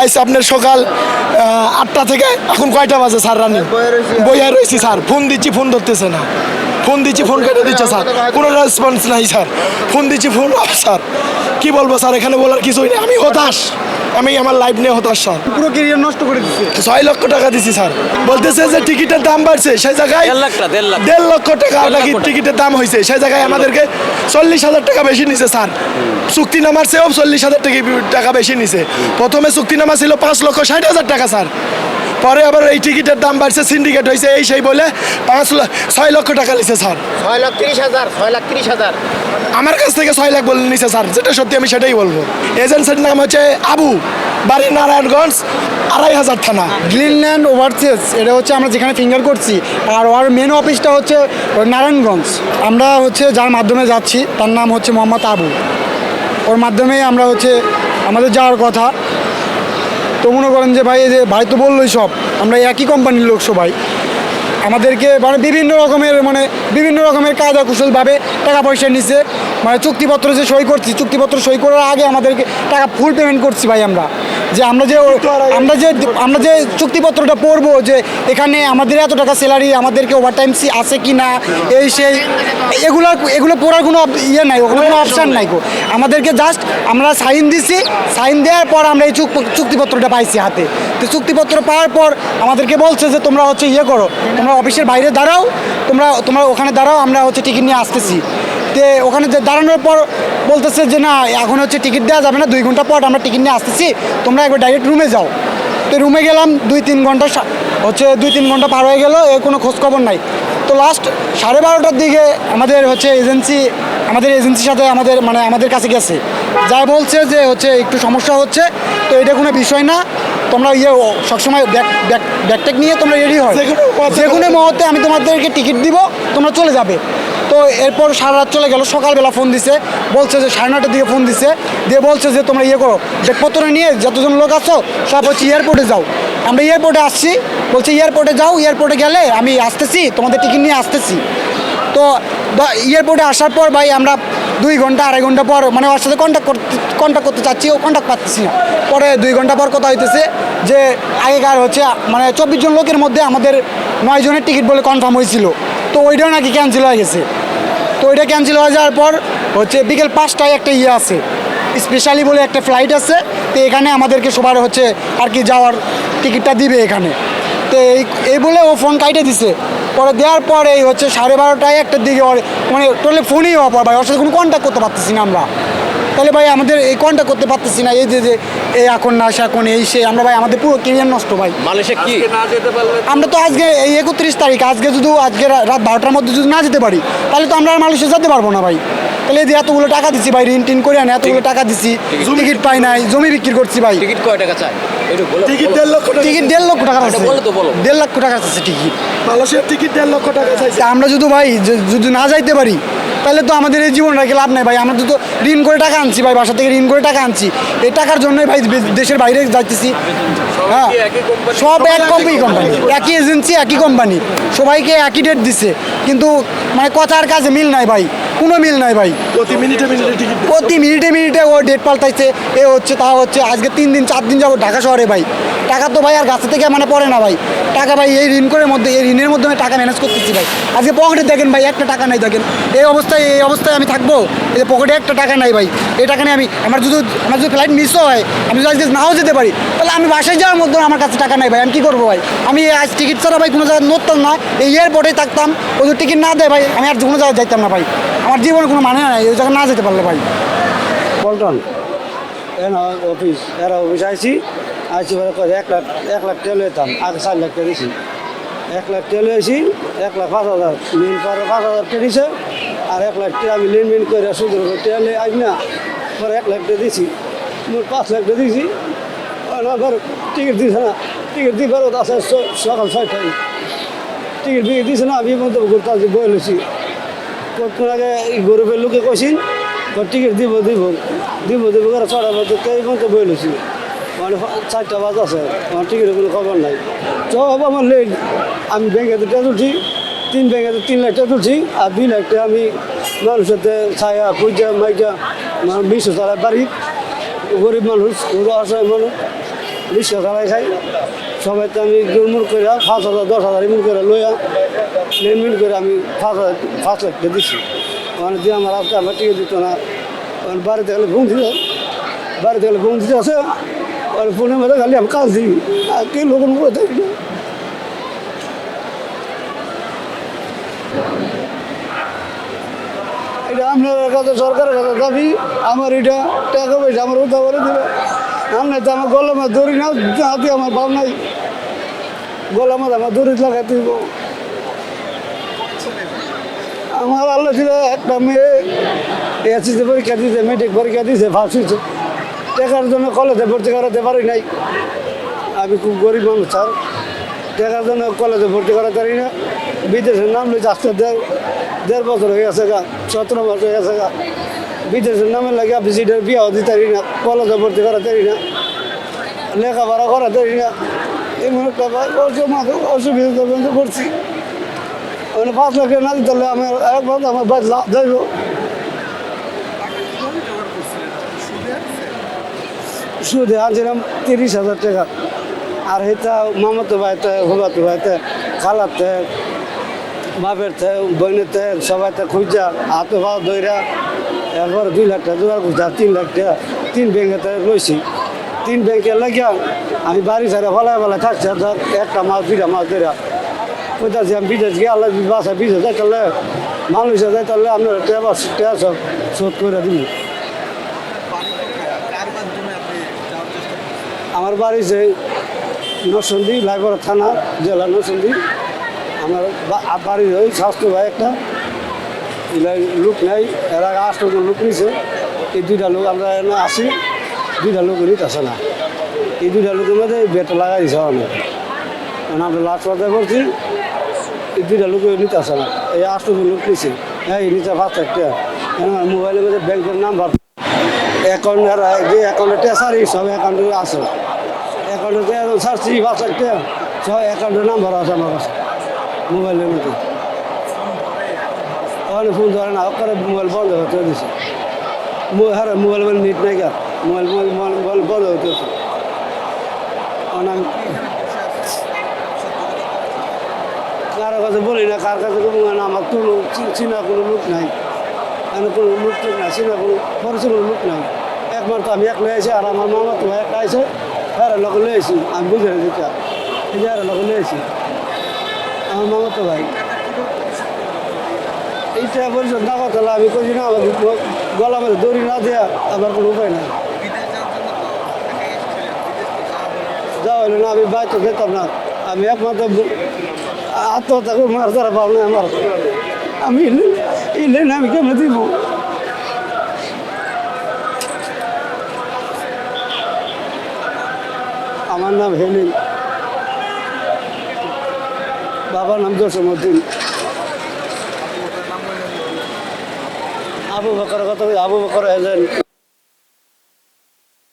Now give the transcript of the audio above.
আজ আপনার সকাল আটটা থেকে এখন কয়টা বাজে স্যার রানি? বইয়া রয়েছি স্যার, ফোন দিচ্ছি, ফোন ধরতেছে না। ফোন দিচ্ছি, ফোন কেটে দিচ্ছে স্যার। কোনো রেসপন্স নাই স্যার। ফোন দিচ্ছি, ফোন, স্যার। কি বলব স্যার, এখানে বলার কিছুই নেই। আমি হতাশ। আমি আমার লাইফ নিয়ে হতাশ স্যার। পুরো কেরিয়ার নষ্ট করে দিচ্ছে ছয় লক্ষ টাকা দিছি স্যার। বলতেছে যে টিকিটের দাম বাড়ছে সেই জায়গায় দেড় লক্ষ টাকা নাকি টিকিটের দাম হয়েছে সেই জায়গায় আমাদেরকে চল্লিশ হাজার টাকা বেশি নিছে স্যার। চুক্তি নামার চেয়েও চল্লিশ হাজার টাকা বেশি নিছে। প্রথমে চুক্তি চুক্তিনামা ছিল পাঁচ লক্ষ ষাট হাজার টাকা স্যার। পরে আবার এই টিকিটের দাম বাড়ছে সিন্ডিকেট হয়েছে এই সেই বলে পাঁচ ছয় লক্ষ টাকা নিছে স্যার। ছয় লাখ তিরিশ হাজার ছয় লাখ তিরিশ হাজার। আমার কাছ থেকে ছয় লাখ বলে নিছে স্যার যেটা সত্যি আমি সেটাই বলব। এজেন্সির নাম হচ্ছে আবু বাড়ি নারায়ণগঞ্জ আড়াই হাজার থানা। গ্রিনল্যান্ড ওভারসেস এটা হচ্ছে আমরা যেখানে ফিঙ্গার করছি আর ওর মেন অফিসটা হচ্ছে ওই নারায়ণগঞ্জ। আমরা হচ্ছে যার মাধ্যমে যাচ্ছি তার নাম হচ্ছে মোহাম্মদ আবু। ওর মাধ্যমেই আমরা হচ্ছে আমাদের যাওয়ার কথা। তো মনে করেন যে ভাই যে ভাই তো বললোই সব, আমরা একই কোম্পানির লোক সবাই। আমাদেরকে মানে বিভিন্ন রকমের মানে বিভিন্ন রকমের কায়দা কুশলভাবে টাকা পয়সা নিচ্ছে মানে চুক্তিপত্র যে সই করছি, চুক্তিপত্র সই করার আগে আমাদেরকে টাকা ফুল পেমেন্ট করছি ভাই আমরা। যে আমরা যে আমরা যে আমরা যে চুক্তিপত্রটা পড়ব যে এখানে আমাদের এত টাকা স্যালারি আমাদেরকে ওভার টাইম আছে কি না এই সেই এগুলো এগুলো পড়ার কোনো ইয়ে নাই ওখানে কোনো অপশান নাই গো। আমাদেরকে জাস্ট আমরা সাইন দিছি সাইন দেওয়ার পর আমরা এই চুক- চুক্তিপত্রটা পাইছি হাতে। তো চুক্তিপত্র পাওয়ার পর আমাদেরকে বলছে যে তোমরা হচ্ছে ইয়ে করো তোমরা অফিসের বাইরে দাঁড়াও তোমরা তোমরা ওখানে দাঁড়াও আমরা হচ্ছে টিকিট নিয়ে আসতেছি। তে ওখানে যে দাঁড়ানোর পর বলতেছে যে না, এখন হচ্ছে টিকিট দেওয়া যাবে না, দুই ঘণ্টা পর আমরা টিকিট নিয়ে আসতেছি, তোমরা একবার ডাইরেক্ট রুমে যাও। তো রুমে গেলাম, দুই তিন ঘণ্টা হচ্ছে দুই তিন ঘণ্টা পার হয়ে গেল এর কোনো খোঁজখবর নাই। তো লাস্ট সাড়ে বারোটার দিকে আমাদের হচ্ছে এজেন্সি আমাদের এজেন্সির সাথে আমাদের মানে আমাদের কাছে গেছে। যা বলছে যে হচ্ছে একটু সমস্যা হচ্ছে, তো এটা কোনো বিষয় না। তোমরা ইয়ে সবসময় ব্যাগ ব্যাগ ব্যাগট্যাগ নিয়ে তোমরা রেডি হয়। যে কোনো মুহূর্তে- যে কোনো মুহূর্তে আমি তোমাদেরকে টিকিট দিব তোমরা চলে যাবে। তো এরপর সারা রাত চলে গেল সকালবেলা ফোন দিছে বলছে যে সাড়ে নটার দিকে ফোন দিছে দিয়ে বলছে যে তোমরা ইয়ে করো ব্যাগপত্র নিয়ে যতজন লোক আছো সব হচ্ছে এয়ারপোর্টে যাও। আমরা এয়ারপোর্টে আসছি বলছে এয়ারপোর্টে যাও এয়ারপোর্টে গেলে আমি আসতেছি তোমাদের টিকিট নিয়ে আসতেছি। তো এয়ারপোর্টে আসার পর ভাই আমরা দুই ঘণ্টা, আড়াই ঘণ্টা পর মানে ওর সাথে কন্ট্যাক্ট করতে কন্ট্যাক্ট করতে চাচ্ছি, ও কন্ট্যাক্ট পাচ্ছি না। পরে দুই ঘণ্টা পর কথা হইতেছে যে, আগেকার হচ্ছে মানে চব্বিশ জন লোকের মধ্যে আমাদের নয় জনের টিকিট বলে কনফার্ম হয়েছিল। তো ওইটাও নাকি ক্যান্সেল হয়ে গেছে। তো ওইটা ক্যান্সেল হয়ে যাওয়ার পর হচ্ছে বিকেল পাঁচটায় একটা ইয়ে আছে। স্পেশালি বলে একটা ফ্লাইট আছে। তো এখানে আমাদেরকে সবার হচ্ছে আর কি যাওয়ার টিকিটটা দিবে এখানে। তো এই এই বলে ও ফোন কাইটে দিছে। পরে দেওয়ার পরে এই হচ্ছে সাড়ে বারোটায় একটার দিকে মানে টোটালি ফোনই হওয়া পর ভাই। ওর সাথে কোনো কন্ট্যাক্ট করতে পারতেছি না আমরা। তাহলে ভাই আমাদের এই কন্ট্যাক্ট করতে পারতেছি না। এই যে যে এই এখন না সে এখন এই সে। আমরা ভাই আমাদের পুরো কেরিয়ার নষ্ট ভাই। মালয়েশিয়া কি? আমরা তো আজকে এই একত্রিশ তারিখ আজকে যদি আজকে রাত বারোটার মধ্যে যদি না যেতে পারি তাহলে তো আমরা আর মালয়েশিয়া যেতে পারব না ভাই। তাহলে এই যে এতগুলো টাকা দিছি ভাই ঋণ টিন করে আনে এতগুলো টাকা দিছি টিকিট পাই নাই জমি বিক্রি করছি ভাই। টিকিট কয় টাকা চাই? টিকিট দেড় লক্ষ টিকিট দেড় লক্ষ টাকা আছে বলো তো, বলো। দেড় লক্ষ টাকা আছে টিকিট। মালয়েশিয়ার টিকিট দেড় লক্ষ টাকা চাইছে। আমরা যদি ভাই যদি না যাইতে পারি তাহলে তো আমাদের এই জীবন রাখে লাভ নাই ভাই। আমরা তো ঋণ করে টাকা আনছি ভাই বাসা থেকে ঋণ করে টাকা আনছি। এই টাকার জন্যই ভাই দেশের বাইরে যাইতেছি। হ্যাঁ। সব এক কোম্পানি কোম্পানি একই এজেন্সি একই কোম্পানি সবাইকে একই ডেট দিছে। কিন্তু মানে কথার কাজে মিল নাই ভাই। কোনো মিল নাই ভাই। প্রতি মিনিটে মিনিটে টিকিট প্রতি মিনিটে মিনিটে ও ডেট পাল্টাইছে। এ হচ্ছে তা হচ্ছে আজকে তিন দিন চার দিন যাব ঢাকা শহরে ভাই। টাকা তো ভাই আর গাছে থেকে মানে পড়ে না ভাই। টাকা ভাই এই ঋণ করে মধ্যে এই ঋণের মধ্যে আমি টাকা ম্যানেজ করতেছি ভাই। আজকে পকেটে দেখেন ভাই একটা টাকা নাই দেখেন। এই অবস্থায় এই অবস্থায় আমি থাকব? এই যে পকেটে একটা টাকা নাই ভাই। এই টাকা নিয়ে আমি আমার যদি আমার যদি ফ্লাইট মিসও হয় আমি যদি আজকে নাও যেতে পারি তাহলে আমি বাসায় যাওয়ার মধ্যে আমার কাছে টাকা নাই ভাই। আমি কী করব ভাই? আমি আজ টিকিট ছাড়া ভাই কোনো জায়গায় নড়তাম না। এই এয়ারপোর্টে থাকতাম। ও যদি টিকিট না দেয় ভাই, আমি আর কোনো জায়গায় যাইতাম না ভাই। আমার জীবনে কোনো মানে নাই, ওই জায়গায় না যেতে পারলে ভাই। পল্টন। এন অফিস এরা অফিস আইসি আইসি এক লাখ এক লাখ তেল হইতাম আগে চার লাখ টাকা এক লাখ তেল হয়েছি এক লাখ পাঁচ হাজার। লিন পরে পাঁচ হাজার টাকা আর এক লাখ টাকা আমি লিন মিন করে সুন্দর করে তেলে আই না, পরে এক লাখ টাকা মোট পাঁচ লাখ দিছি। টিকিট দিছে না টিকিট দিয়ে ফেরত আছে সকাল ছয়টায়। টিকিট দিয়ে দিছে না, আমি মতো ঘুরতে আসছি বয়ে লইছি। কতক্ষণ আগে গরিবের লোকে কইছিন তো টিকিট দিব দিব দিব দিব করে ছটা বাজে এই পর্যন্ত বই লইছি? মানে চারটা বাজ আছে, আমার টিকিটের কোনো খবর নাই। সব আমার লেট আমি ব্যাংকে টাকা তুলছি, তিন ব্যাংকে তিন লাখ টাকা তুলছি, আর দুই লাখ টাকা আমি মানুষের ছায়া, পূজা, মাইজা মানে বিশ্ব চালায় বাড়ি, গরিব মানুষ অসহায় মানুষ রিক্সা চালাই খাই। সবাই তো আমি মুড় করে পাঁচ হাজার, দশ হাজার এমন করে লইয়া লেনমিন করে আমি পাঁচ হাজার, পাঁচ লাখ টাকা দিচ্ছি ওখানে দিয়ে আমার আজকে আমার টিকিট দিত না। ওখানে বাড়িতে গেলে ঘুম দিতে বাড়িতে গেলে ঘুম দিতে আছে। আর ফোনের মধ্যে খালি আমি কাজ দিই। আর কে লোক করে থাকি না। এটা আপনার কাছে সরকারের কাছে দাবি। আমার এটা টাকা পয়সা আমার উঠা করে দেবে। আর নাই তো আমার গলামে দড়ি না, হাতে আমার ভাব নাই। গলামে আমার দড়ি লাগাই দিব। আমার আল্লাহ ছিল একটা মেয়ে এসিসি পরীক্ষা দিয়েছে, মেট্রিক পরীক্ষা দিয়েছে হয়েছে। টাকার জন্য কলেজে ভর্তি করাতে পারি নাই। আমি খুব গরিব মানুষ, স্যার। টাকার জন্য কলেজে ভর্তি করাতে পারি না। বিদেশের নাম লইছে আজকে দেড় দেড় বছর হয়ে গেছে গা, সতেরো মাস হয়ে গেছে গা। বিদেশের নামে লাগে বিসিটার বিয়াও দিতে পারি না কলেজে ভর্তি করাতে পারি না, লেখাপড়া করাতে পারি না। এমন একটা অসুবিধা অসুবিধা করছি। মানে পাঁচ লাখ না দিতে আমি একবার আমার বাড়ি লাভ যাইব। সুদে আনছিলাম তিরিশ হাজার টাকা। আর এটা মামাতো ভাইতে হুবাতো ভাইতে খালাতে বাপের তে বোনের তে সবাই তে খুঁজা, হাতে পা দইরা এরপর দুই লাখ টাকা, জোগাড় করছে তিন লাখ টাকা, তিন ব্যাংকে লইছি। তিন ব্যাংকে লাগিয়া আমি বাড়ি ছাড়া ফলায় ফলায় থাকছি ধর একটা মাছ, দুইটা মাছ ধরা কোথায় আমি বিদেশ গিয়ে আল্লাহ বাসা বিদেশ যাই তাহলে, মানুষে যাই তাহলে আপনার টেবা টেয়া সব শোধ করে দিন আমার বাড়ি যে নরসন্দী লাইবর থানা, জেলা নরসন্দী আমার বা- বাড়ির ওই স্বাস্থ্য ভাই একটা। লোক নাই, এর আগে আটজন লোক নিছে। এই দুইটা লোক আমরা আসি দুইটা লোক নিতেছে না। এই দুইটা লোকের মধ্যে বেট লাগাই দিছে অনেক। মানে আমরা লাস্ট পর্যায়ে করছি, এই দুইটা লোক নিতেছে না। এই আটজন লোক নিছে। এই নিচে পাঁচ একটা। মোবাইলের মধ্যে ব্যাংকের নাম্বার। অ্যাকাউন্ট যে অ্যাকাউন্টে টেসারি, সব অ্যাকাউন্টে আছে। অ্যাকাউন্টে সারছি পাঁচ একটা সব অ্যাকাউন্টের নাম্বার আছে আমার কাছে মোবাইলের মধ্যে। ওখানে ফোন ধরে না ওখানে মোবাইল বন্ধ হতে দিছে হ্যাঁ মোবাইল মোবাইল নেট নাই গা। মোবাইল মোবাইল মোবাইল বন্ধ হতে দিছে কারও কাছে বলি না, কার কাছে আমার কোনো চিনা কোনো লোক নাই। এখানে কোনো লোক টোক নাই, চিনা কোনো পরিচিত লোক নাই। তো আমি একলাই আছি আর আমার মামা তো একটা আছে হ্যাঁ লোক লই আমি বুঝে দিতে আর লোক লই আমার মামা তো ভাই। এইটা বলছো না কথা আমি কইছি, না আমার গলা মধ্যে দড়ি না দেয়া আমার কোনো উপায় নাই। যাওয়া হলো না, আমি বাইরে যেতাম না। আমি একমাত্র আত্মহত্যা করে মার দ্বারা পাব না আমার। আমি ইলে- না, আমি কেমন দিব? আমার নাম হেলিন। বাবার নাম জসীমউদ্দিন। আবু বকর কথা আবু বকর এলেন